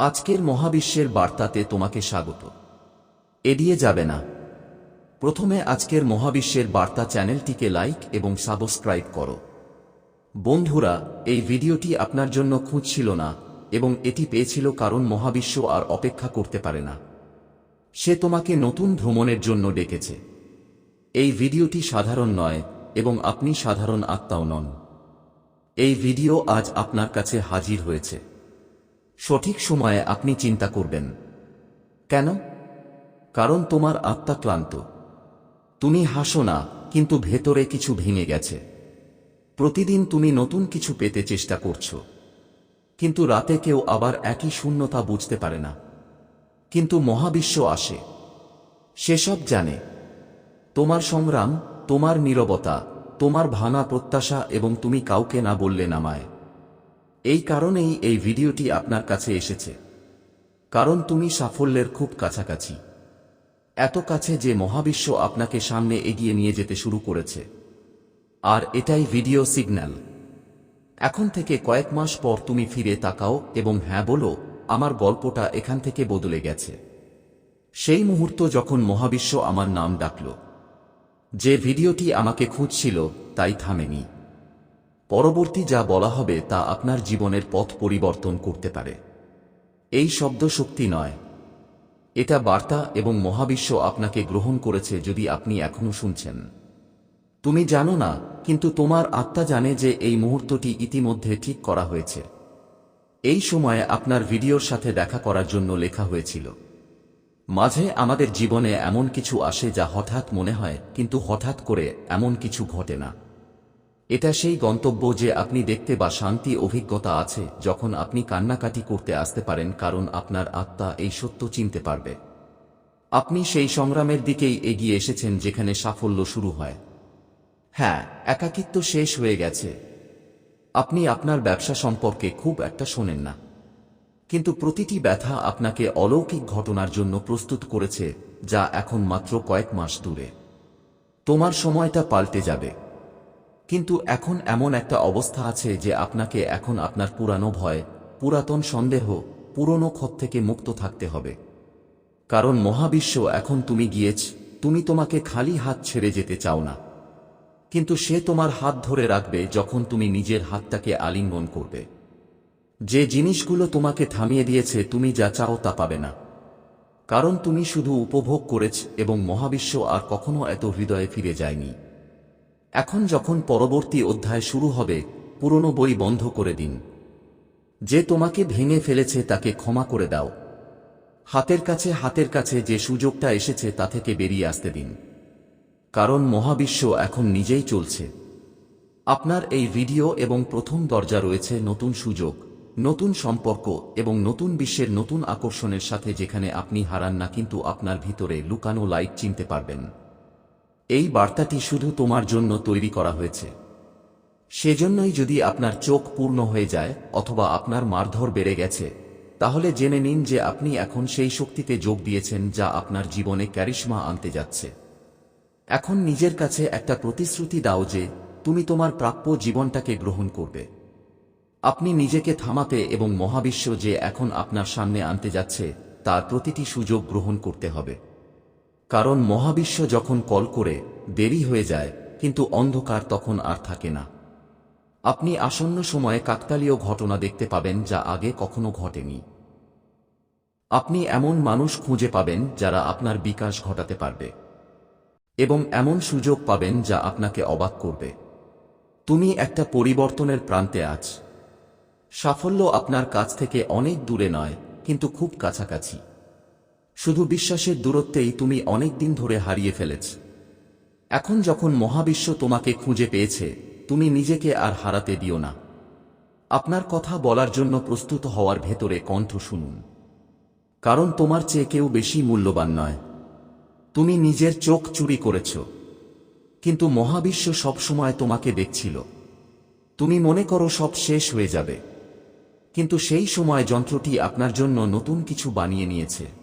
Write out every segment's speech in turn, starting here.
আজকের মহাবিশ্বের বার্তাতে তোমাকে স্বাগত। এড়িয়ে যাবে না। প্রথমে আজকের মহাবিশ্বের বার্তা চ্যানেলটিকে লাইক এবং সাবস্ক্রাইব করো। বন্ধুরা, এই ভিডিওটি আপনার জন্য খুঁজছিল না এবং এটি পেয়েছিল কারণ মহাবিশ্ব আর অপেক্ষা করতে পারে না। সে তোমাকে নতুন ভ্রমণের জন্য ডেকেছে। এই ভিডিওটি সাধারণ নয় এবং আপনি সাধারণ আত্মাও নন। এই ভিডিও আজ আপনার কাছে হাজির হয়েছে। সঠিক সময়ে আপনি চিন্তা করবেন। কেন? কারণ তোমার আত্মা ক্লান্ত। তুমি হাসো না, কিন্তু ভেতরে কিছু ভেঙে গেছে। প্রতিদিন তুমি নতুন কিছু পেতে চেষ্টা করছ। কিন্তু রাতে কেউ আবার একই শূন্যতা বুঝতে পারে না। কিন্তু মহাবিশ্ব আসে। সেসব জানে। তোমার সংগ্রাম, তোমার নীরবতা, তোমার ভাঙা প্রত্যাশা এবং তুমি কাউকে না বললে নামায় এই কারণেই এই ভিডিওটি আপনার কাছে এসেছে। কারণ তুমি সাফল্যের খুব কাছাকাছি। এত কাছে যে মহাবিশ্ব আপনাকে সামনে এগিয়ে নিয়ে যেতে শুরু করেছে। আর এটাই ভিডিও সিগন্যাল। এখন থেকে কয়েক মাস পর তুমি ফিরে তাকাও এবং হ্যাঁ বলো, আমার গল্পটা এখান থেকে বদলে গেছে। সেই মুহূর্ত যখন মহাবিশ্ব আমার নাম ডাকল। যে ভিডিওটি আমাকে খুঁজছিল, তাই থামেনি। পরবর্তী যা বলা হবে তা আপনার জীবনের পথ পরিবর্তন করতে পারে। এই শব্দ শক্তি নয়। এটা বার্তা এবং মহাবিশ্ব আপনাকে গ্রহণ করেছে যদি আপনি এখনও শুনছেন। তুমি জানো না, কিন্তু তোমার আত্মা জানে যে এই মুহূর্তটি ইতিমধ্যে ঠিক করা হয়েছে। এই সময়ে আপনার ভিডিওর সাথে দেখা করার জন্য লেখা হয়েছিল। মাঝে আমাদের জীবনে এমন কিছু আসে যা হঠাৎ মনে হয়, কিন্তু হঠাৎ করে এমন কিছু ঘটে না। এটা সেই গন্তব্য যে আপনি দেখতে বা শান্তি, অভিজ্ঞতা আছে যখন আপনি কান্নাকাটি করতে আসতে পারেন কারণ আপনার আত্মা এই সত্য চিনতে পারবে। আপনি সেই সংগ্রামের দিকেই এগিয়ে এসেছেন যেখানে সাফল্য শুরু হয়। হ্যাঁ একাকিত্ব শেষ হয়ে গেছে। আপনি আপনার ব্যবসা সম্পর্কে খুব একটা শোনেন না। কিন্তু প্রতিটি ব্যথা আপনাকে অলৌকিক ঘটনার জন্য প্রস্তুত করেছে যা এখন মাত্র কয়েক মাস দূরে। তোমার সময়টা পাল্টে যাবে। কিন্তু এখন এমন একটা অবস্থা আছে যে আপনাকে এখন আপনার পুরানো ভয়, পুরাতন সন্দেহ, পুরনো ক্ষত থেকে মুক্ত থাকতে হবে। কারণ মহাবিশ্ব এখন তুমি গিয়েছ, তুমি তোমাকে খালি হাত ছেড়ে যেতে চাও না। কিন্তু সে তোমার হাত ধরে রাখবে যখন তুমি নিজের হাতটাকে আলিঙ্গন করবে। যে জিনিসগুলো তোমাকে থামিয়ে দিয়েছে তুমি যা চাও তা পাবে না। কারণ তুমি শুধু উপভোগ করেছ এবং মহাবিশ্ব আর কখনো এত হৃদয়ে ফিরে যায়নি। এখন যখন পরবর্তী অধ্যায় শুরু হবে, পুরনো বই বন্ধ করে দিন। যে তোমাকে ভেঙে ফেলেছে তাকে ক্ষমা করে দাও। হাতের কাছে হাতের কাছে যে সুযোগটা এসেছে তা থেকে বেরিয়ে আসতে দিন। কারণ মহাবিশ্ব এখন নিজেই চলছে। আপনার এই ভিডিও এবং প্রথম দরজা রয়েছে নতুন সুযোগ, নতুন সম্পর্ক এবং নতুন বিশ্বের নতুন আকর্ষণের সাথে যেখানে আপনি হারান না কিন্তু আপনার ভিতরে লুকানো লাইট চিনতে পারবেন। এই বার্তাটি শুধু তোমার জন্য তৈরি করা হয়েছে। সেজন্যই যদি আপনার চোখ পূর্ণ হয়ে যায় অথবা আপনার মারধর বেড়ে গেছে, তাহলে জেনে নিন যে আপনি এখন সেই শক্তিতে যোগ দিয়েছেন যা আপনার জীবনে ক্যারিশমা আনতে যাচ্ছে। এখন নিজের কাছে একটা প্রতিশ্রুতি দাও যে তুমি তোমার প্রাপ্য জীবনটাকে গ্রহণ করবে। আপনি নিজেকে থামাতে এবং মহাবিশ্ব যে এখন আপনার সামনে আনতে যাচ্ছে, তার প্রতিটি সুযোগ গ্রহণ করতে হবে। কারণ মহাবিশ্ব যখন কল করে, দেরি হয়ে যায়, কিন্তু অন্ধকার তখন আর থাকে না। আপনি আসন্ন সময়ে কাকতালীয় ঘটনা দেখতে পাবেন যা আগে কখনো ঘটেনি। আপনি এমন মানুষ খুঁজে পাবেন যারা আপনার বিকাশ ঘটাতে পারবে। এবং এমন সুযোগ পাবেন যা আপনাকে অবাক করবে। তুমি একটা পরিবর্তনের প্রান্তে আছ। সাফল্য আপনার কাছ থেকে অনেক দূরে নয়, কিন্তু খুব কাছাকাছি। শুধু বিশ্বাসের দূরত্বেই তুমি অনেক দিন ধরে হারিয়ে ফেলেছ। এখন যখন মহাবিশ্ব তোমাকে খুঁজে পেয়েছে, তুমি নিজেকে আর হারাতে দিও না। আপনার কথা বলার জন্য প্রস্তুত হওয়ার ভেতরে কণ্ঠ শুনুন। কারণ তোমার চেয়ে কেউ বেশি মূল্যবান নয়। তুমি নিজের চোখ চুরি করেছ। কিন্তু মহাবিশ্ব সবসময় তোমাকে দেখছিল। তুমি মনে করো সব শেষ হয়ে যাবে। কিন্তু সেই সময় যন্ত্রটি আপনার জন্য নতুন কিছু বানিয়ে নিয়েছে।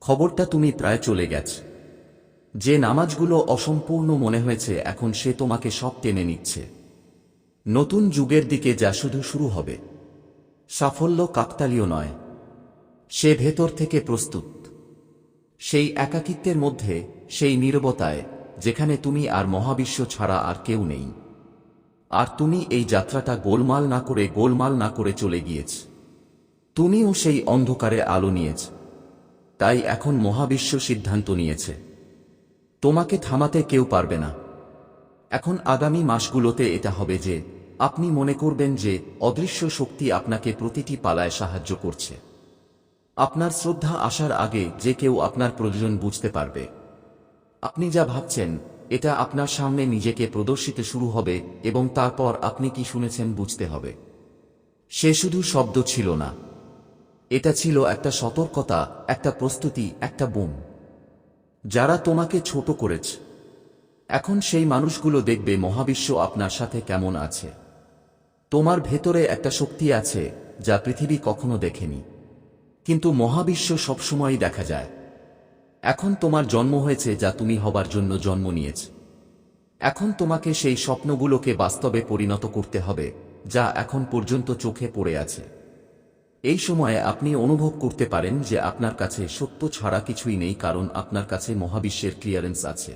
খবরটা তুমি প্রায় চলে গেছ। যে নামাজগুলো অসম্পূর্ণ মনে হয়েছে, এখন সে তোমাকে সব টেনে নিচ্ছে। নতুন যুগের দিকে যা শুধু শুরু হবে। সাফল্য কাকতালীয় নয়। সে ভেতর থেকে প্রস্তুত। সেই একাকিত্বের মধ্যে, সেই নীরবতায়, যেখানে তুমি আর মহাবিশ্ব ছাড়া আর কেউ নেই। আর তুমি এই যাত্রাটা গোলমাল না করে গোলমাল না করে চলে গিয়েছ। তুমিও সেই অন্ধকারে আলো নিয়েছ। তাই এখন মহাবিশ্ব সিদ্ধান্ত নিয়েছে। তোমাকে থামাতে কেউ পারবে না। এখন আগামী মাসগুলোতে এটা হবে যে, আপনি মনে করবেন যে, অদৃশ্য শক্তি আপনাকে প্রতিটি পালায় সাহায্য করছে। আপনার শ্রদ্ধা আসার আগে যে কেউ আপনার প্রয়োজন বুঝতে পারবে। আপনি যা ভাবছেন, এটা আপনার সামনে নিজেকে প্রদর্শিত শুরু হবে এবং তারপর আপনি কি শুনেছেন বুঝতে হবে। সে শুধু শব্দ ছিল না। এটা ছিল একটা সতর্কতা, একটা প্রস্তুতি, একটা বোম। যারা তোমাকে ছোট করেছে। এখন সেই মানুষগুলো দেখবে মহাবিশ্ব আপনার সাথে কেমন আছে। তোমার ভেতরে একটা শক্তি আছে, যা পৃথিবী কখনো দেখেনি। কিন্তু মহাবিশ্ব সবসময়ই দেখা যায়। এখন তোমার জন্ম হয়েছে, যা তুমি হবার জন্য জন্ম নিয়েছ। এখন তোমাকে সেই স্বপ্নগুলোকে বাস্তবে পরিণত করতে হবে, যা এখন পর্যন্ত চোখে পড়ে আছে। এই সময়ে আপনি অনুভব করতে পারেন যে আপনার কাছে সত্য ছাড়া কিছুই নেই, কারণ আপনার কাছে মহাবিশ্বের ক্লিয়ারেন্স আছে।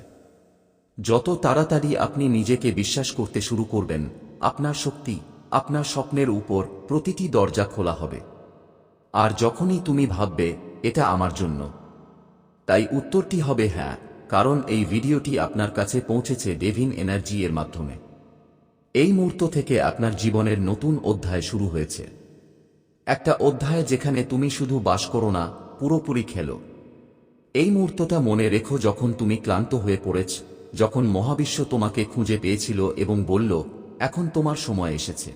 যত তাড়াতাড়ি আপনি নিজেকে বিশ্বাস করতে শুরু করবেন, আপনার শক্তি, আপনার স্বপ্নের উপর প্রতিটি দরজা খোলা হবে। আর যখনই তুমি ভাববে, এটা আমার জন্য। তাই উত্তরটি হবে হ্যাঁ কারণ এই ভিডিওটি আপনার কাছে পৌঁছেছে ডেভিন এনার্জি এর মাধ্যমে। এই মুহূর্ত থেকে আপনার জীবনের নতুন অধ্যায় শুরু হয়েছে। একটা অধ্যায় যেখানে তুমি শুধু বাস করো না, পুরোপুরি খেলো। এই মুহূর্তটা মনে রেখো যখন তুমি ক্লান্ত হয়ে পড়েছ, যখন মহাবিশ্ব তোমাকে খুঁজে পেয়েছিল এবং বলল, এখন তোমার সময় এসেছে।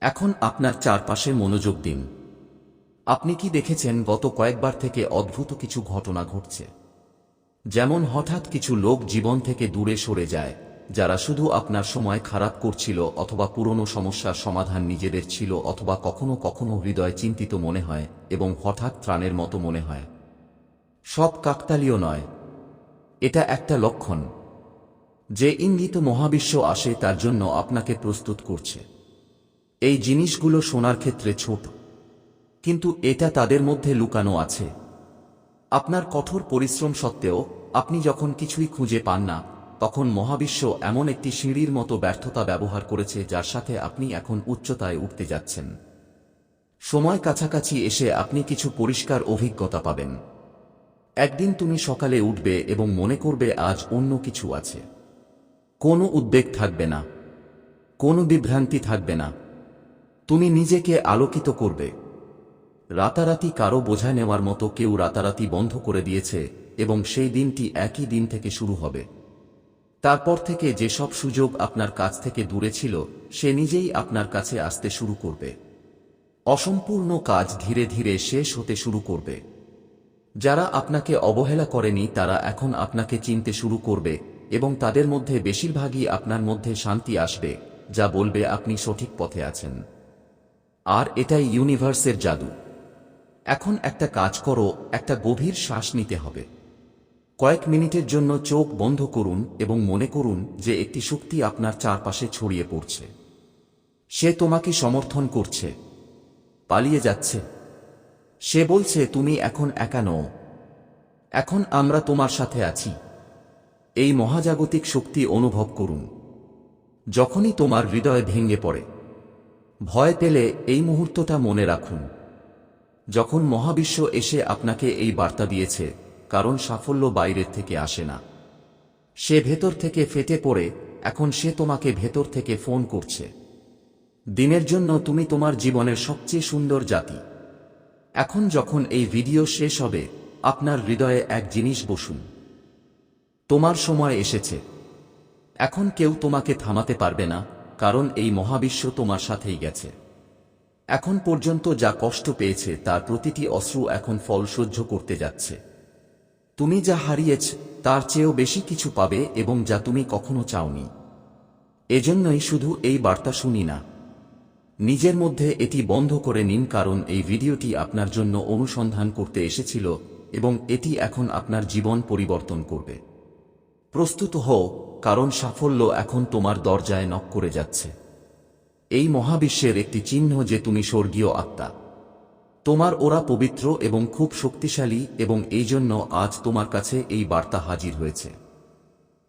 এখন আপনার চারপাশে মনোযোগ দিন। আপনি কি দেখেছেন গত কয়েকবার থেকে অদ্ভুত কিছু ঘটনা ঘটছে? যেমন হঠাৎ কিছু লোক জীবন থেকে দূরে সরে যায় যারা শুধু আপনার সময় খারাপ করছিল অথবা পুরনো সমস্যার সমাধান নিজেদের ছিল অথবা কখনো কখনো হৃদয় চিন্তিত মনে হয় এবং হঠাৎ ত্রাণের মতো মনে হয়। সব কাকতালীয় নয়। এটা একটা লক্ষণ। যে ইঙ্গিত মহাবিশ্ব আসে তার জন্য আপনাকে প্রস্তুত করছে। এই জিনিসগুলো শোনার ক্ষেত্রে ছোট। কিন্তু এটা তাদের মধ্যে লুকানো আছে। আপনার কঠোর পরিশ্রম সত্ত্বেও আপনি যখন কিছুই খুঁজে পান না তখন মহাবিশ্ব এমন একটি সিঁড়ির মতো ব্যর্থতা ব্যবহার করেছে যার সাথে আপনি এখন উচ্চতায় উঠতে যাচ্ছেন। সময় কাছাকাছি এসে আপনি কিছু পরিষ্কার অভিজ্ঞতা পাবেন। একদিন তুমি সকালে উঠবে এবং মনে করবে আজ অন্য কিছু আছে। কোনো উদ্বেগ থাকবে না। কোনো বিভ্রান্তি থাকবে না। তুমি নিজেকে আলোকিত করবে। রাতারাতি কারও বোঝা নেওয়ার মতো কেউ রাতারাতি বন্ধ করে দিয়েছে এবং সেই দিনটি একই দিন থেকে শুরু হবে। তারপর থেকে যেসব সুযোগ আপনার কাছ থেকে দূরে ছিল, সে নিজেই আপনার কাছে আসতে শুরু করবে। অসম্পূর্ণ কাজ ধীরে ধীরে শেষ হতে শুরু করবে। যারা আপনাকে অবহেলা করেনি, তারা এখন আপনাকে চিনতে শুরু করবে এবং তাদের মধ্যে বেশিরভাগই আপনার মধ্যে শান্তি আসবে, যা বলবে আপনি সঠিক পথে আছেন। আর এটাই ইউনিভার্সের জাদু। এখন একটা কাজ করো, একটা গভীর শ্বাস নিতে হবে। কয়েক মিনিটের জন্য চোখ বন্ধ করুন এবং মনে করুন যে একটি শক্তি আপনার চারপাশে ছড়িয়ে পড়ছে। সে তোমাকে সমর্থন করছে। পালিয়ে যাচ্ছে। সে বলছে, তুমি এখন একা নও। এখন আমরা তোমার সাথে আছি। এই মহাজাগতিক শক্তি অনুভব করুন। যখনই তোমার হৃদয় ভেঙে পড়ে। ভয় পেলে এই মুহূর্তটা মনে রাখুন। যখন মহাবিশ্ব এসে আপনাকে এই বার্তা দিয়েছে কারণ সাফল্য বাইরের থেকে আসে না। সে ভেতর থেকে ফেটে পড়ে, এখন সে তোমাকে ভেতর থেকে ফোন করছে। দিনের জন্য তুমি তোমার জীবনের সবচেয়ে সুন্দর জাতি। এখন যখন এই ভিডিও শেষ হবে, আপনার হৃদয়ে এক জিনিস বসুন। তোমার সময় এসেছে। এখন কেউ তোমাকে থামাতে পারবে না, কারণ এই মহাবিশ্ব তোমার সাথেই গেছে। এখন পর্যন্ত যা কষ্ট পেয়েছে, তার প্রতিটি অশ্রু এখন ফল সহ্য করতে যাচ্ছে। তুমি যা হারিয়েছ, তার চেয়েও বেশি কিছু পাবে এবং যা তুমি কখনো চাওনি। এজন্যই শুধু এই বার্তা শুনি না। নিজের মধ্যে এটি বন্ধ করে নিন কারণ এই ভিডিওটি আপনার জন্য অনুসন্ধান করতে এসেছিল এবং এটি এখন আপনার জীবন পরিবর্তন করবে। প্রস্তুত হও, কারণ সাফল্য এখন তোমার দরজায় নক করে যাচ্ছে। এই মহাবিশ্বের একটি চিহ্ন যে তুমি স্বর্গীয় আত্মা। তোমার ওরা পবিত্র এবং খুব শক্তিশালী এবং এই জন্য আজ তোমার কাছে এই বার্তা হাজির হয়েছে।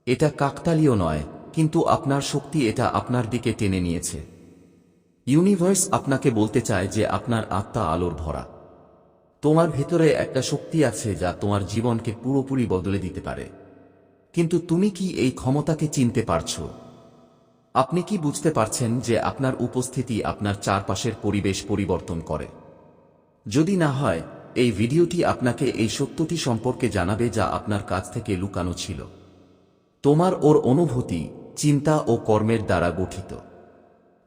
এটা কাকতালীয় নয়, কিন্তু আপনার শক্তি এটা আপনার দিকে টেনে নিয়েছে। ইউনিভার্স আপনাকে বলতে চায় যে আপনার আত্মা আলোর ভরা। তোমার ভেতরে একটা শক্তি আছে যা তোমার জীবনকে পুরোপুরি বদলে দিতে পারে। কিন্তু তুমি কি এই ক্ষমতাকে চিনতে পারছ? আপনি কি বুঝতে পারছেন যে আপনার উপস্থিতি আপনার চারপাশের পরিবেশ পরিবর্তন করে? যদি না হয়, এই ভিডিওটি আপনাকে এই সত্যটি সম্পর্কে জানাবে যা আপনার কাছ থেকে লুকানো ছিল। তোমার ওর অনুভূতি, চিন্তা ও কর্মের দ্বারা গঠিত।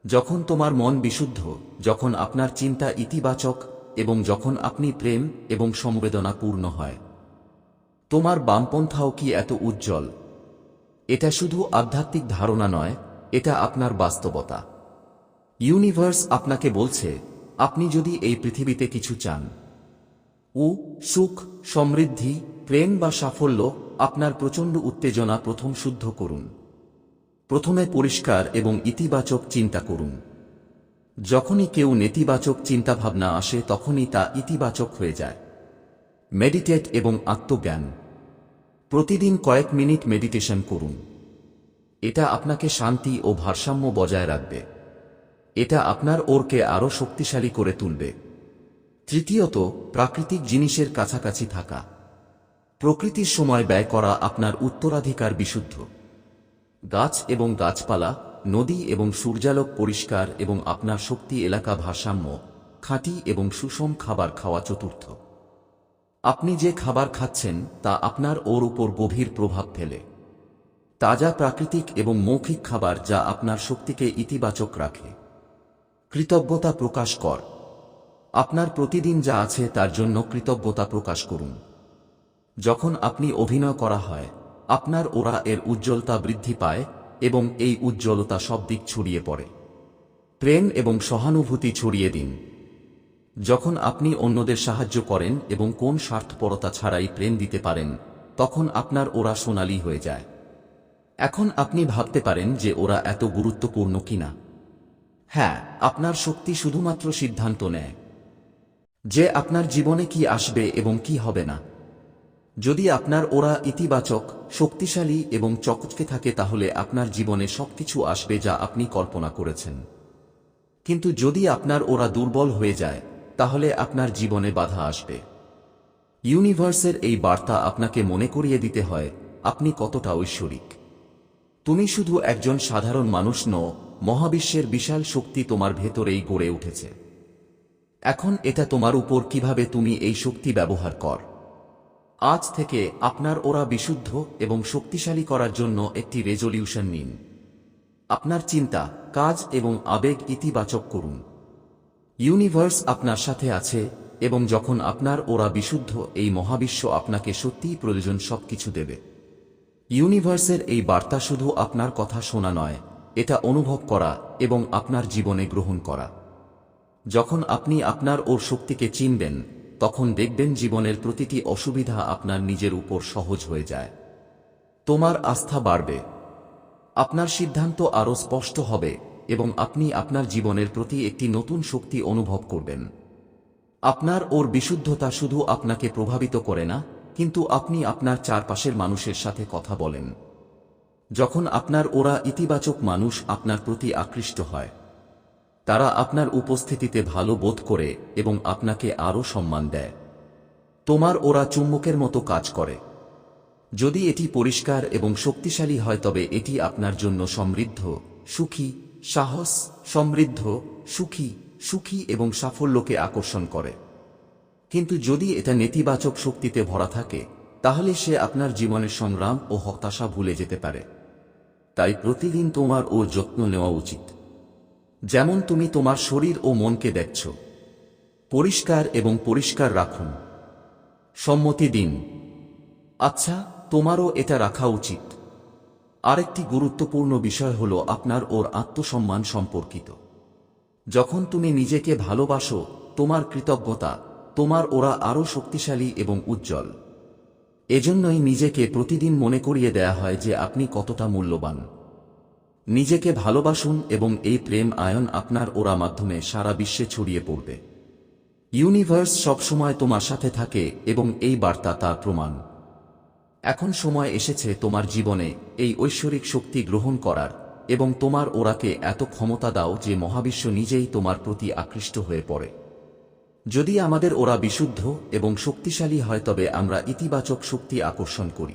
যখন তোমার মন বিশুদ্ধ, যখন আপনার চিন্তা ইতিবাচক এবং যখন আপনি প্রেম এবং সংবেদনা পূর্ণ হয়। তোমার বামপন্থাও কি এত উজ্জ্বল? এটা শুধু আধ্যাত্মিক ধারণা নয়, এটা আপনার বাস্তবতা। ইউনিভার্স আপনাকে বলছে আপনি যদি এই পৃথিবীতে কিছু চান, উ, সুখ, সমৃদ্ধি, প্রেম বা সাফল্য আপনার প্রচণ্ড উত্তেজনা প্রথম শুদ্ধ করুন। প্রথমে পরিষ্কার এবং ইতিবাচক চিন্তা করুন। যখনই কেউ নেতিবাচক চিন্তাভাবনা আসে, তখনই তা ইতিবাচক হয়ে যায়। মেডিটেট এবং আত্মজ্ঞান। প্রতিদিন কয়েক মিনিট মেডিটেশন করুন। এটা আপনাকে শান্তি ও ভারসাম্য বজায় রাখবে। এটা আপনার ওরকে আরও শক্তিশালী করে তুলবে। তৃতীয়ত, প্রাকৃতিক জিনিসের কাছাকাছি থাকা। প্রকৃতির সময় ব্যয় করা আপনার উত্তরাধিকার বিশুদ্ধ। গাছ এবং গাছপালা, নদী এবং সূর্যালোক পরিষ্কার এবং আপনার শক্তি এলাকা ভারসাম্য, খাঁটি এবং সুষম খাবার খাওয়া চতুর্থ। আপনি যে খাবার খাচ্ছেন, তা আপনার ওর উপর গভীর প্রভাব ফেলে। তাজা প্রাকৃতিক এবং মৌখিক খাবার যা আপনার শক্তিকে ইতিবাচক রাখে। কৃতজ্ঞতা প্রকাশ কর। আপনার প্রতিদিন যা আছে তার জন্য কৃতজ্ঞতা প্রকাশ করুন। যখন আপনি অভিনয় করা হয়, আপনার ওরা এর উজ্জ্বলতা বৃদ্ধি পায় এবং এই উজ্জ্বলতা সব দিক ছড়িয়ে পড়ে। প্রেম এবং সহানুভূতি ছড়িয়ে দিন। যখন আপনি অন্যদের সাহায্য করেন এবং কোন স্বার্থপরতা ছাড়াই প্রেম দিতে পারেন, তখন আপনার ওরা সোনালি হয়ে যায়। এখন আপনি ভাবতে পারেন যে ওরা এত গুরুত্বপূর্ণ কিনা। হ্যাঁ আপনার শক্তি শুধুমাত্র সিদ্ধান্ত নেয়। যে আপনার জীবনে কি আসবে এবং কি হবে না। যদি আপনার ওরা ইতিবাচক, শক্তিশালী এবং চকচকে থাকে তাহলে আপনার জীবনে সবকিছু আসবে যা আপনি কল্পনা করেছেন। কিন্তু যদি আপনার ওরা দুর্বল হয়ে যায়, তাহলে আপনার জীবনে বাধা আসবে। ইউনিভার্সের এই বার্তা আপনাকে মনে করিয়ে দিতে হয়, আপনি কতটা ঐশ্বরিক। তুমি শুধু একজন সাধারণ মানুষ নও, মহাবিশ্বের বিশাল শক্তি তোমার ভেতরেই গড়ে উঠেছে। এখন এটা তোমার উপর কীভাবে তুমি এই শক্তি ব্যবহার কর। আজ থেকে আপনার ওরা বিশুদ্ধ এবং শক্তিশালী করার জন্য একটি রেজলিউশন নিন। আপনার চিন্তা, কাজ এবং আবেগ ইতিবাচক করুন। ইউনিভার্স আপনার সাথে আছে এবং যখন আপনার ওরা বিশুদ্ধ, এই মহাবিশ্ব আপনাকে সত্যিই প্রয়োজন সবকিছু দেবে। ইউনিভার্সের এই বার্তা শুধু আপনার কথা শোনা নয়, এটা অনুভব করা এবং আপনার জীবনে গ্রহণ করা। যখন আপনি আপনার ওর শক্তিকে চিনবেন, তখন দেখবেন জীবনের প্রতিটি অসুবিধা আপনার নিজের উপর সহজ হয়ে যায়। তোমার আস্থা বাড়বে। আপনার সিদ্ধান্ত আরও স্পষ্ট হবে এবং আপনি আপনার জীবনের প্রতি একটি নতুন শক্তি অনুভব করবেন। আপনার ওর বিশুদ্ধতা শুধু আপনাকে প্রভাবিত করে না কিন্তু আপনি আপনার চারপাশের মানুষের সাথে কথা বলেন। যখন আপনার ওরা ইতিবাচক মানুষ আপনার প্রতি আকৃষ্ট হয়। তারা আপনার উপস্থিতিতে ভালো বোধ করে এবং আপনাকে আরও সম্মান দেয়। তোমার ওরা চুম্বকের মতো কাজ করে। যদি এটি পরিষ্কার এবং শক্তিশালী হয় তবে এটি আপনার জন্য সমৃদ্ধ, সুখী, সাহস, সমৃদ্ধ, সুখী সুখী এবং সাফল্যকে আকর্ষণ করে। কিন্তু যদি এটা নেতিবাচক শক্তিতে ভরা থাকে, তাহলে সে আপনার জীবনের সংগ্রাম ও হতাশা ভুলে যেতে পারে। তাই প্রতিদিন তোমার ওর যত্ন নেওয়া উচিত। যেমন তুমি তোমার শরীর ও মনকে দেখছ। পরিষ্কার এবং পরিষ্কার রাখুন। সম্মতি দিন। আচ্ছা তোমারও এটা রাখা উচিত। আরেকটি গুরুত্বপূর্ণ বিষয় হল আপনার ওর আত্মসম্মান সম্পর্কিত। যখন তুমি নিজেকে ভালোবাসো, তোমার কৃতজ্ঞতা তোমার ওরা আরও শক্তিশালী এবং উজ্জ্বল। এজন্যই নিজেকে প্রতিদিন মনে করিয়ে দেয়া হয় যে আপনি কতটা মূল্যবান। নিজেকে ভালোবাসুন এবং এই প্রেম আয়ন আপনার ওরা মাধ্যমে সারা বিশ্বে ছড়িয়ে পড়বে। ইউনিভার্স সবসময় তোমার সাথে থাকে এবং এই বার্তা তার প্রমাণ। এখন সময় এসেছে তোমার জীবনে এই ঐশ্বরিক শক্তি গ্রহণ করার এবং তোমার ওরাকে এত ক্ষমতা দাও যে মহাবিশ্ব নিজেই তোমার প্রতি আকৃষ্ট হয়ে পড়ে। যদি আমাদের ওরা বিশুদ্ধ এবং শক্তিশালী হয় তবে আমরা ইতিবাচক শক্তি আকর্ষণ করি।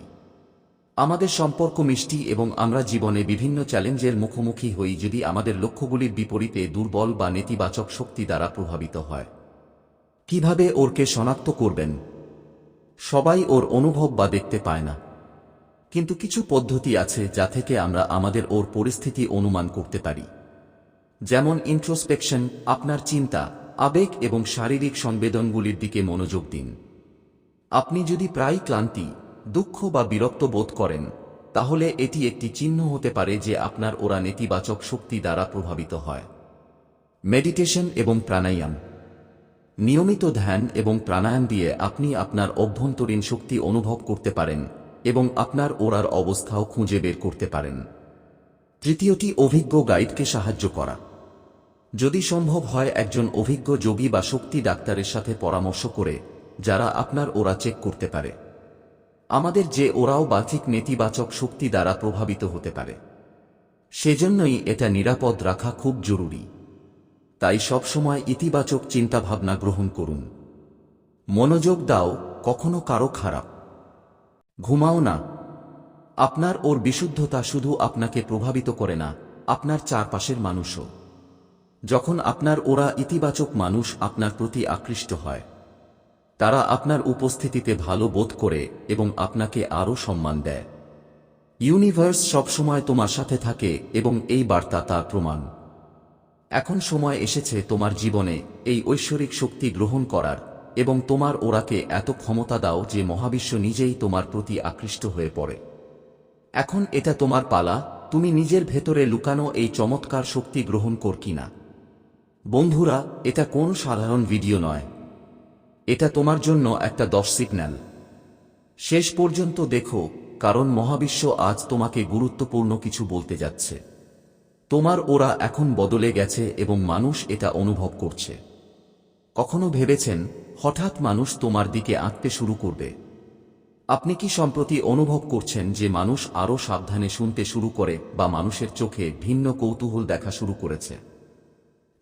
আমাদের সম্পর্ক মিষ্টি এবং আমরা জীবনে বিভিন্ন চ্যালেঞ্জের মুখোমুখি হই যদি আমাদের লক্ষ্যগুলির বিপরীতে দুর্বল বা নেতিবাচক শক্তি দ্বারা প্রভাবিত হয়। কীভাবে ওরকে শনাক্ত করবেন? সবাই ওর অনুভব বা দেখতে পায় না। কিন্তু কিছু পদ্ধতি আছে যা থেকে আমরা আমাদের ওর পরিস্থিতি অনুমান করতে পারি। যেমন ইন্ট্রোস্পেকশন আপনার চিন্তা আবেগ এবং শারীরিক সংবেদনগুলির দিকে মনোযোগ দিন। আপনি যদি প্রায় ক্লান্তি, দুঃখ বা বিরক্ত বোধ করেন, তাহলে এটি একটি চিহ্ন হতে পারে যে আপনার ওরা নেতিবাচক শক্তি দ্বারা প্রভাবিত হয়। মেডিটেশন এবং প্রাণায়াম। নিয়মিত ধ্যান এবং প্রাণায়াম দিয়ে আপনি আপনার অভ্যন্তরীণ শক্তি অনুভব করতে পারেন এবং আপনার ওরার অবস্থাও খুঁজে বের করতে পারেন। তৃতীয়টি, অভিজ্ঞ গাইডকে সাহায্য করা। যদি সম্ভব হয় একজন অভিজ্ঞ যোগী বা শক্তি ডাক্তারের সাথে পরামর্শ করে, যারা আপনার ওরা চেক করতে পারে। আমাদের যে ওরাও বাচিক নেতিবাচক শক্তি দ্বারা প্রভাবিত হতে পারে। সেজন্যই এটা নিরাপদ রাখা খুব জরুরি। তাই সবসময় ইতিবাচক চিন্তাভাবনা গ্রহণ করুন। মনোযোগ দাও, কখনো কারও খারাপ। ঘুমাও না। আপনার ওর বিশুদ্ধতা শুধু আপনাকে প্রভাবিত করে না, আপনার চারপাশের মানুষও। যখন আপনার ওরা ইতিবাচক মানুষ আপনার প্রতি আকৃষ্ট হয়, তারা আপনার উপস্থিতিতে ভালো বোধ করে এবং আপনাকে আরও সম্মান দেয়। ইউনিভার্স সবসময় তোমার সাথে থাকে এবং এই বার্তা তার প্রমাণ। এখন সময় এসেছে তোমার জীবনে এই ঐশ্বরিক শক্তি গ্রহণ করার এবং তোমার ওরাকে এত ক্ষমতা দাও যে মহাবিশ্ব নিজেই তোমার প্রতি আকৃষ্ট হয়ে পড়ে। এখন এটা তোমার পালা, তুমি নিজের ভেতরে লুকানো এই চমৎকার শক্তি গ্রহণ কর কিনা। বন্ধুরা, এটা কোন সাধারণ ভিডিও নয়। এটা তোমার জন্য একটা দশ সিগন্যাল। শেষ পর্যন্ত দেখো, কারণ মহাবিশ্ব আজ তোমাকে গুরুত্বপূর্ণ কিছু বলতে যাচ্ছে। তোমার ওরা এখন বদলে গেছে এবং মানুষ এটা অনুভব করছে। কখনো ভেবেছেন, হঠাৎ মানুষ তোমার দিকে আঁকতে শুরু করবে। আপনি কি সম্প্রতি অনুভব করছেন যে মানুষ আরও সাবধানে শুনতে শুরু করে বা মানুষের চোখে ভিন্ন কৌতূহল দেখা শুরু করেছে?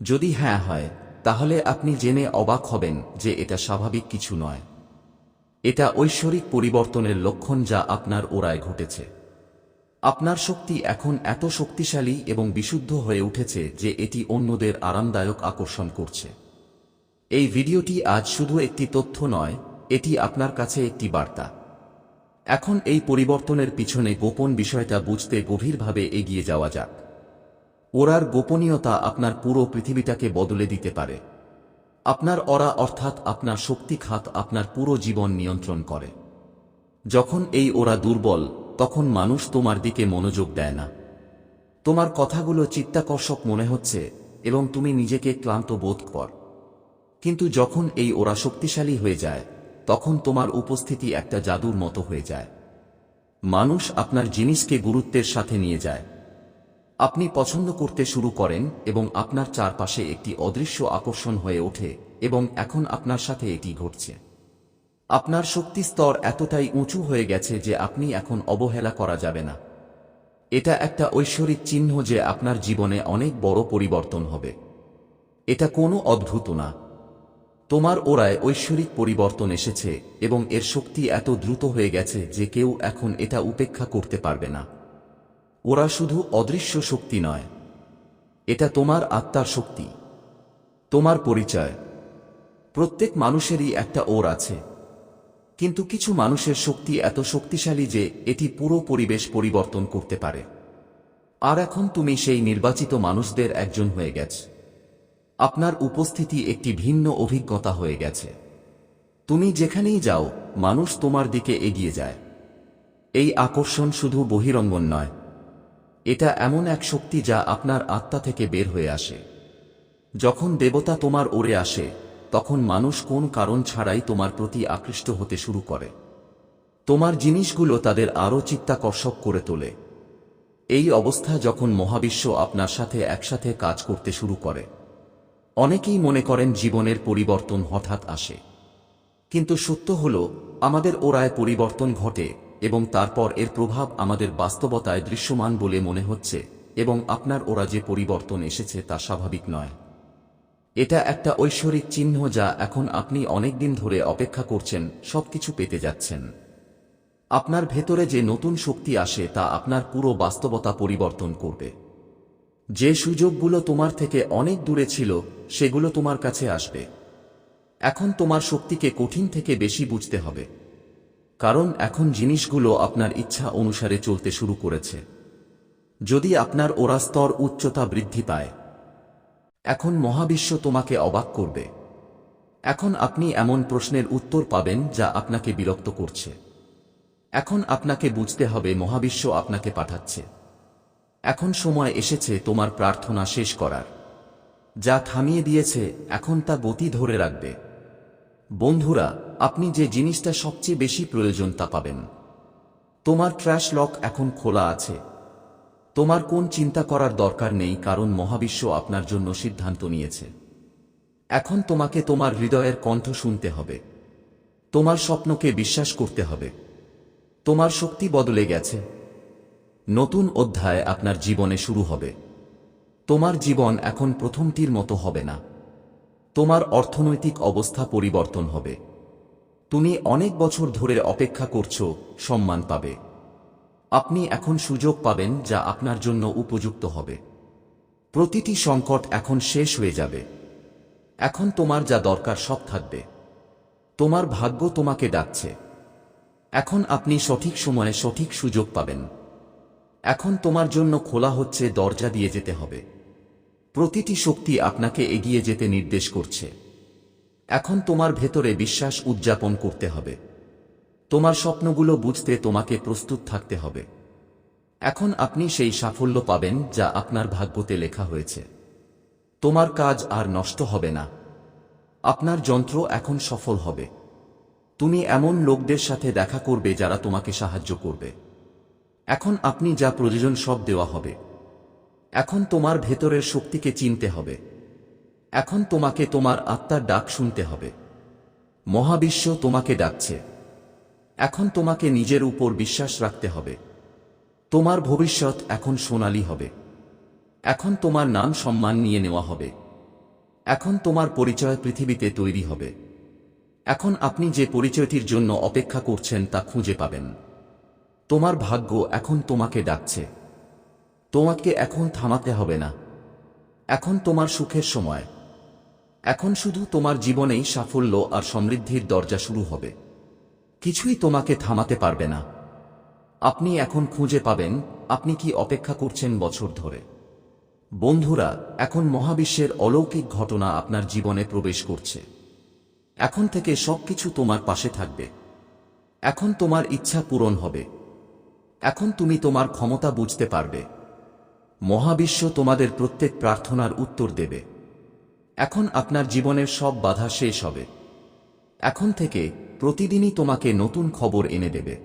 যদি হ্যাঁ হয়, তাহলে আপনি জেনে অবাক হবেন যে এটা স্বাভাবিক কিছু নয়। এটা ঐশ্বরিক পরিবর্তনের লক্ষণ যা আপনার ওরায় ঘটেছে। আপনার শক্তি এখন এত শক্তিশালী এবং বিশুদ্ধ হয়ে উঠেছে যে এটি অন্যদের আরামদায়ক আকর্ষণ করছে। এই ভিডিওটি আজ শুধু একটি তথ্য নয়, এটি আপনার কাছে একটি বার্তা। এখন এই পরিবর্তনের পিছনে গোপন বিষয়টা বুঝতে গভীরভাবে এগিয়ে যাওয়া যাক। ওরার গোপনীয়তা আপনার পুরো পৃথিবীটাকে বদলে দিতে পারে। আপনার অরা অর্থাৎ আপনার শক্তি খাত আপনার পুরো জীবন নিয়ন্ত্রণ করে। যখন এই ওরা দুর্বল, তখন মানুষ তোমার দিকে মনোযোগ দেয় না। তোমার কথাগুলো চিত্তাকর্ষক মনে হচ্ছে এবং তুমি নিজেকে ক্লান্ত বোধ কর। কিন্তু যখন এই ওরা শক্তিশালী হয়ে যায়, তখন তোমার উপস্থিতি একটা জাদুর মতো হয়ে যায়। মানুষ আপনার জিনিসকে গুরুত্বের সাথে নিয়ে যায়। আপনি পছন্দ করতে শুরু করেন এবং আপনার চারপাশে একটি অদৃশ্য আকর্ষণ হয়ে ওঠে এবং এখন আপনার সাথে এটি ঘটছে। আপনার শক্তি স্তর এতটাই উঁচু হয়ে গেছে যে আপনি এখন অবহেলা করা যাবে না। এটা একটা ঐশ্বরিক চিহ্ন যে আপনার জীবনে অনেক বড় পরিবর্তন হবে। এটা কোনো অদ্ভুত না। তোমার ওরায় ঐশ্বরিক পরিবর্তন এসেছে এবং এর শক্তি এত দ্রুত হয়ে গেছে যে কেউ এখন এটা উপেক্ষা করতে পারবে না। ওরা শুধু অদৃশ্য শক্তি নয়। এটা তোমার আত্মার শক্তি, তোমার পরিচয়। প্রত্যেক মানুষেরই একটা ওর আছে। কিন্তু কিছু মানুষের শক্তি এত শক্তিশালী যে এটি পুরো পরিবেশ পরিবর্তন করতে পারে। আর এখন তুমি সেই নির্বাচিত মানুষদের একজন হয়ে গেছ। আপনার উপস্থিতি একটি ভিন্ন অভিজ্ঞতা হয়ে গেছে। তুমি যেখানেই যাও, মানুষ তোমার দিকে এগিয়ে যায়। এই আকর্ষণ শুধু বহিরঙ্গন নয় এটা এমন এক শক্তি যা আপনার আত্মা থেকে বের হয়ে আসে। যখন দেবতা তোমার ওরে আসে, তখন মানুষ কোন কারণ ছাড়াই তোমার প্রতি আকৃষ্ট হতে শুরু করে। তোমার জিনিসগুলো তাদের আরও চিত্তাকর্ষক করে তোলে। এই অবস্থা যখন মহাবিশ্ব আপনার সাথে একসাথে কাজ করতে শুরু করে। অনেকেই মনে করেন জীবনের পরিবর্তন হঠাৎ আসে। কিন্তু সত্য হল, আমাদের ওরায় পরিবর্তন ঘটে এবং তারপর এর প্রভাব আমাদের বাস্তবতায় দৃশ্যমান বলে মনে হচ্ছে, এবং আপনার ওরা যে পরিবর্তন এসেছে তা স্বাভাবিক নয়। এটা একটা ঐশ্বরিক চিহ্ন যা এখন আপনি অনেক দিন ধরে অপেক্ষা করছেন, সবকিছু পেতে যাচ্ছেন। আপনার ভেতরে যে নতুন শক্তি আসে তা আপনার পুরো বাস্তবতা পরিবর্তন করবে। যে সুযোগগুলো তোমার থেকে অনেক দূরে ছিল, সেগুলো তোমার কাছে আসবে। এখন তোমার শক্তিকে কঠিন থেকে বেশি বুঝতে হবে। কারণ এখন জিনিসগুলো আপনার ইচ্ছা অনুসারে চলতে শুরু করেছে। যদি আপনার ওরা স্তর উচ্চতা বৃদ্ধি পায়, এখন মহাবিশ্ব তোমাকে অবাক করবে। এখন আপনি এমন প্রশ্নের উত্তর পাবেন যা আপনাকে বিরক্ত করছে। এখন আপনাকে বুঝতে হবে মহাবিশ্ব আপনাকে পাঠাচ্ছে। এখন সময় এসেছে তোমার প্রার্থনা শেষ করার। যা থামিয়ে দিয়েছে, এখন তা গতি ধরে রাখবে। বন্ধুরা আপনি যে জিনিসটা সবচেয়ে বেশি প্রয়োজন তা পাবেন। তোমার ট্র্যাশ লক এখন খোলা আছে। তোমার কোন চিন্তা করার দরকার নেই কারণ মহাবিশ্ব আপনার জন্য সিদ্ধান্ত নিয়েছে। এখন তোমাকে তোমার হৃদয়ের কণ্ঠ শুনতে হবে। তোমার স্বপ্নকে বিশ্বাস করতে হবে। তোমার শক্তি বদলে গেছে। নতুন অধ্যায় আপনার জীবনে শুরু হবে। তোমার জীবন এখন প্রথমটির মতো হবে না। তোমার অর্থনৈতিক অবস্থা পরিবর্তন হবে। তুমি অনেক বছর ধরে অপেক্ষা করছ, সম্মান পাবে। আপনি এখন সুযোগ পাবেন যা আপনার জন্য উপযুক্ত হবে। প্রতিটি সংকট এখন শেষ হয়ে যাবে। এখন তোমার যা দরকার সব থাকবে। তোমার ভাগ্য তোমাকে ডাকছে। এখন আপনি সঠিক সময়ে সঠিক সুযোগ পাবেন। এখন তোমার জন্য খোলা হচ্ছে দরজা দিয়ে যেতে হবে। প্রতিটি শক্তি আপনাকে এগিয়ে যেতে নির্দেশ করছে। এখন তোমার ভেতরে বিশ্বাস উদযাপন করতে হবে। তোমার স্বপ্নগুলো বুঝতে তোমাকে প্রস্তুত থাকতে হবে। এখন আপনি সেই সাফল্য পাবেন যা আপনার ভাগ্যতে লেখা হয়েছে। তোমার কাজ আর নষ্ট হবে না। আপনার যন্ত্র এখন সফল হবে। তুমি এমন লোকদের সাথে দেখা করবে যারা তোমাকে সাহায্য করবে। এখন আপনি যা প্রয়োজন সব দেওয়া হবে। এখন তোমার ভেতরের শক্তিকে চিনতে হবে। এখন তোমাকে তোমার আত্মার ডাক শুনতে হবে। মহাবিশ্ব তোমাকে ডাকছে। এখন তোমাকে নিজের উপর বিশ্বাস রাখতে হবে। তোমার ভবিষ্যৎ এখন সোনালি হবে। এখন তোমার নাম সম্মান নিয়ে নেওয়া হবে। এখন তোমার পরিচয় পৃথিবীতে তৈরি হবে। এখন আপনি যে পরিচয়টির জন্য অপেক্ষা করছেন তা খুঁজে পাবেন। তোমার ভাগ্য এখন তোমাকে ডাকছে। তোমাকে এখন থামাতে হবে না। এখন তোমার সুখের সময়। এখন শুধু তোমার জীবনেই সাফল্য আর সমৃদ্ধির দরজা শুরু হবে। কিছুই তোমাকে থামাতে পারবে না। আপনি এখন খুঁজে পাবেন, আপনি কি অপেক্ষা করছেন বছর ধরে। বন্ধুরা, এখন মহাবিশ্বের অলৌকিক ঘটনা আপনার জীবনে প্রবেশ করছে। এখন থেকে সবকিছু তোমার পাশে থাকবে। এখন তোমার ইচ্ছা পূরণ হবে। এখন তুমি তোমার ক্ষমতা বুঝতে পারবে। মহাবিশ্ব তোমাদের প্রত্যেক প্রার্থনার উত্তর দেবে। এখন আপনার জীবনের সব বাধা শেষ হবে। এখন থেকে প্রতিদিনই তোমাকে নতুন খবর এনে দেবে।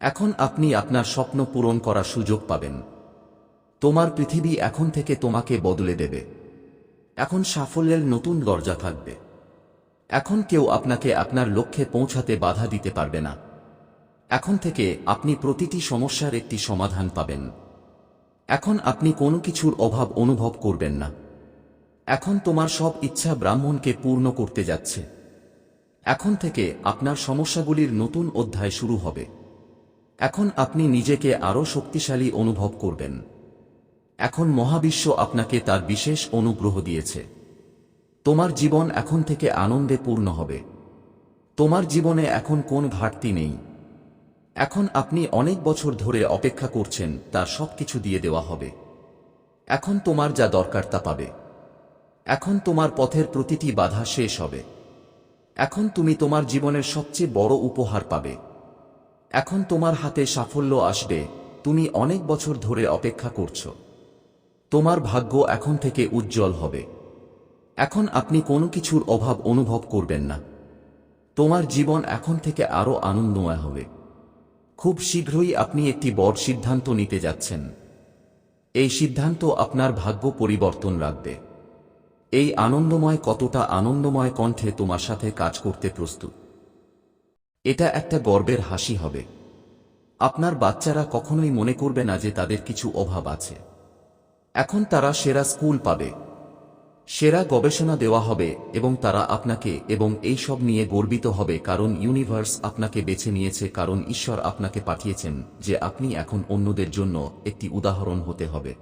এখন আপনি আপনার স্বপ্ন পূরণ করার সুযোগ পাবেন। তোমার পৃথিবী এখন থেকে তোমাকে বদলে দেবে। এখন সাফল্যের নতুন দরজা থাকবে। এখন কেউ আপনাকে আপনার লক্ষ্যে পৌঁছাতে বাধা দিতে পারবে না। এখন থেকে আপনি প্রতিটি সমস্যার একটি সমাধান পাবেন। এখন আপনি কোনো কিছুর অভাব অনুভব করবেন না। এখন তোমার সব ইচ্ছা ব্রাহ্মণকে পূর্ণ করতে যাচ্ছে। এখন থেকে আপনার সমস্যাগুলির নতুন অধ্যায় শুরু হবে। এখন আপনি নিজেকে আরও শক্তিশালী অনুভব করবেন। এখন মহাবিশ্ব আপনাকে তার বিশেষ অনুগ্রহ দিয়েছে। তোমার জীবন এখন থেকে আনন্দে পূর্ণ হবে। তোমার জীবনে এখন কোন ঘাটতি নেই। এখন আপনি অনেক বছর ধরে অপেক্ষা করছেন, তার সবকিছু দিয়ে দেওয়া হবে। এখন তোমার যা দরকার তা পাবে। এখন তোমার পথের প্রতিটি বাধা শেষ হবে। এখন তুমি তোমার জীবনের সবচেয়ে বড় উপহার পাবে। এখন তোমার হাতে সাফল্য আসবে, তুমি অনেক বছর ধরে অপেক্ষা করছ। তোমার ভাগ্য এখন থেকে উজ্জ্বল হবে। এখন আপনি কোনো কিছুর অভাব অনুভব করবেন না। তোমার জীবন এখন থেকে আরও আনন্দময় হবে। খুব শীঘ্রই আপনি একটি বড় সিদ্ধান্ত নিতে যাচ্ছেন। এই সিদ্ধান্ত আপনার ভাগ্য পরিবর্তন রাখবে। এই আনন্দময় কতটা আনন্দময় কণ্ঠে তোমার সাথে কাজ করতে প্রস্তুত। এটা একটা গর্বের হাসি হবে। আপনার বাচ্চারা কখনোই মনে করবে না যে তাদের কিছু অভাব আছে। এখন তারা সেরা স্কুল পাবে। সেরা গবেষণা দেওয়া হবে এবং তারা আপনাকে এবং এই সব নিয়ে গর্বিত হবে কারণ ইউনিভার্স আপনাকে বেছে নিয়েছে কারণ ঈশ্বর আপনাকে পাঠিয়েছেন যে আপনি এখন অন্যদের জন্য একটি উদাহরণ হতে হবে।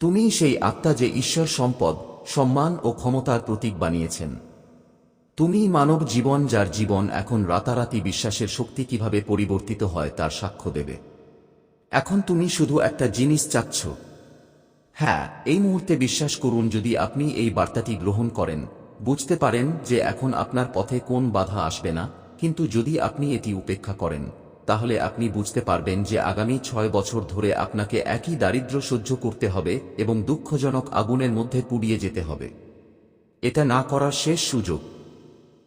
তুমি সেই আত্মা যে ঈশ্বর সম্পদ সম্মান ও ক্ষমতার প্রতীক বানিয়েছেন। তুমি মানব জীবন যার জীবন এখন রাতারাতি বিশ্বাসের শক্তি কীভাবে পরিবর্তিত হয় তার সাক্ষ্য দেবে। এখন তুমি শুধু একটা জিনিস চাচ্ছ। হ্যাঁ এই মুহূর্তে বিশ্বাস করুন যদি আপনি এই বার্তাটি গ্রহণ করেন, বুঝতে পারেন যে এখন আপনার পথে কোন বাধা আসবে না, কিন্তু যদি আপনি এটি উপেক্ষা করেন তাহলে আপনি বুঝতে পারবেন যে আগামী ছয় বছর ধরে আপনাকে একই দারিদ্র্য সহ্য করতে হবে এবং দুঃখজনক আগুনের মধ্যে পুড়িয়ে যেতে হবে। এটা না করার শেষ সুযোগ।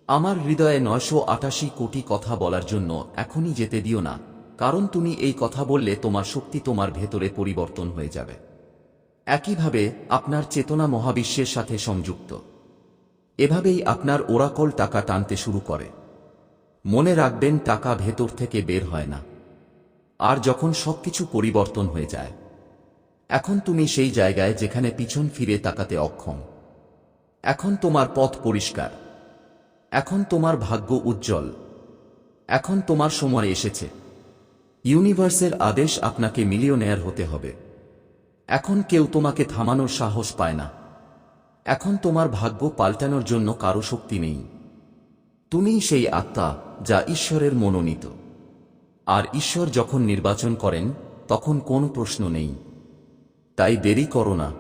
আমার হৃদয়ে নয়শো আটাশি কোটি কথা বলার জন্য এখনই যেতে দিও না, কারণ তুমি এই কথা বললে তোমার শক্তি তোমার ভেতরে পরিবর্তন হয়ে যাবে। একইভাবে, আপনার চেতনা মহাবিশ্বের সাথে সংযুক্ত। এভাবেই আপনার ওরাকল টাকা টানতে শুরু করে। মনে রাখবেন, টাকা ভেতর থেকে বের হয় না। আর যখন সবকিছু পরিবর্তন হয়ে যায়, এখন তুমি সেই জায়গায় যেখানে পিছন ফিরে তাকাতে অক্ষম। এখন তোমার পথ পরিষ্কার। এখন তোমার ভাগ্য উজ্জ্বল। এখন তোমার সময় এসেছে। ইউনিভার্সের আদেশ আপনাকে মিলিয়নেয়ার হতে হবে। এখন কেউ তোমাকে থামানোর সাহস পায় না। এখন তোমার ভাগ্য পাল্টানোর জন্য কারও শক্তি নেই। তুমি সেই আত্মা। যা ঈশ্বরের মনোনীত। আর ঈশ্বর যখন নির্বাচন করেন, তখন কোনো প্রশ্ন নেই। তাই দেরি করো না।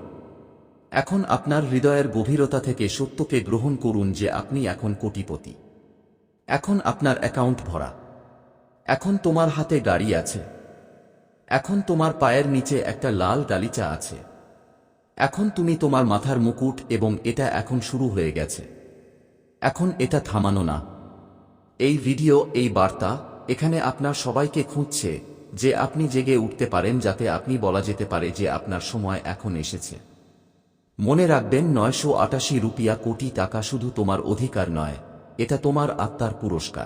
এখন আপনার হৃদয়ের গভীরতা থেকে সত্যকে গ্রহণ করুন যে আপনি এখন কোটিপতি। এখন আপনার অ্যাকাউন্ট ভরা। এখন তোমার হাতে গাড়ি আছে। এখন তোমার পায়ের নিচে একটা লাল গালিচা আছে। এখন তুমি তোমার মাথার মুকুট এবং এটা এখন শুরু হয়ে গেছে। এখন এটা থামানো না। এই ভিডিও, এই বার্তা এখানে আপনার সবাইকে খুঁজছে যে আপনি জেগে উঠতে পারেন যাতে আপনি বলা যেতে পারে যে আপনার সময় এখন এসেছে। মনে রাখবেন নয়শো আটাশি রুপিয়া কোটি টাকা শুধু তোমার অধিকার নয়, এটা তোমার আত্মার পুরস্কার।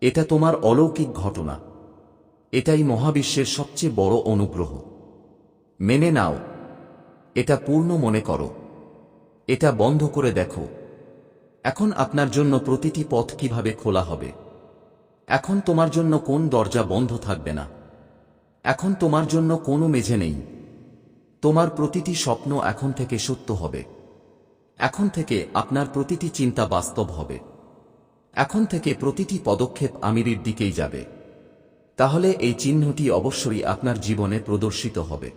এটা তোমার অলৌকিক ঘটনা। এটাই মহাবিশ্বের সবচেয়ে বড় অনুগ্রহ। মেনে নাও। এটা পূর্ণ মনে করো। এটা বন্ধ করে দেখো। এখন আপনার জন্য প্রতিটি পথ কীভাবে খোলা হবে? এখন তোমার জন্য কোন দরজা বন্ধ থাকবে না? এখন তোমার জন্য কোনো মেঝে নেই। তোমার প্রতিটি স্বপ্ন এখন থেকে সত্য হবে। এখন থেকে আপনার প্রতিটি চিন্তা বাস্তব হবে। এখন থেকে প্রতিটি পদক্ষেপ আমিরির দিকেই যাবে। তাহলে এই চিহ্নটি অবশ্যই আপনার জীবনে প্রদর্শিত হবে।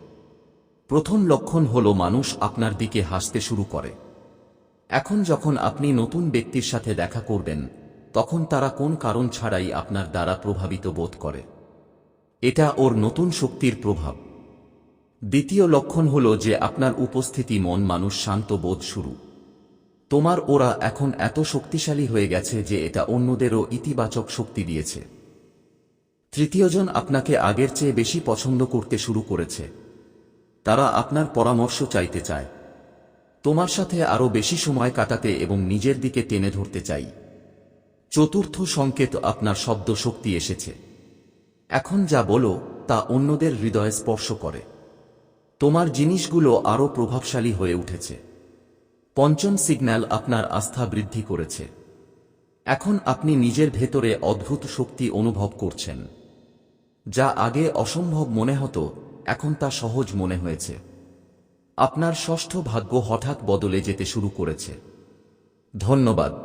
প্রথম লক্ষণ হল মানুষ আপনার দিকে হাসতে শুরু করে। এখন যখন আপনি নতুন ব্যক্তির সাথে দেখা করবেন, তখন তারা কোন কারণ ছাড়াই আপনার দ্বারা প্রভাবিত বোধ করে। এটা ওর নতুন শক্তির প্রভাব। দ্বিতীয় লক্ষণ হল যে আপনার উপস্থিতি মন মানুষ শান্ত বোধ শুরু। তোমার ওরা এখন এত শক্তিশালী হয়ে গেছে যে এটা অন্যদেরও ইতিবাচক শক্তি দিয়েছে। তৃতীয়জন আপনাকে আগের চেয়ে বেশি পছন্দ করতে শুরু করেছে। তারা আপনার পরামর্শ চাইতে চায়। তোমার সাথে আরও বেশি সময় কাটাতে এবং নিজের দিকে টেনে ধরতে চাই। চতুর্থ সংকেত আপনার শব্দ শক্তি এসেছে। এখন যা বলো, তা অন্যদের হৃদয়ে স্পর্শ করে। তোমার জিনিসগুলো আরও প্রভাবশালী হয়ে উঠেছে। পঞ্চম সিগন্যাল আপনার আস্থা বৃদ্ধি করেছে। এখন আপনি নিজের ভেতরে অদ্ভুত শক্তি অনুভব করছেন। যা আগে অসম্ভব মনে হতো, এখন তা সহজ মনে হয়েছে। আপনার ষষ্ঠ ভাগ্য হঠাৎ বদলে যেতে শুরু করেছে। ধন্যবাদ।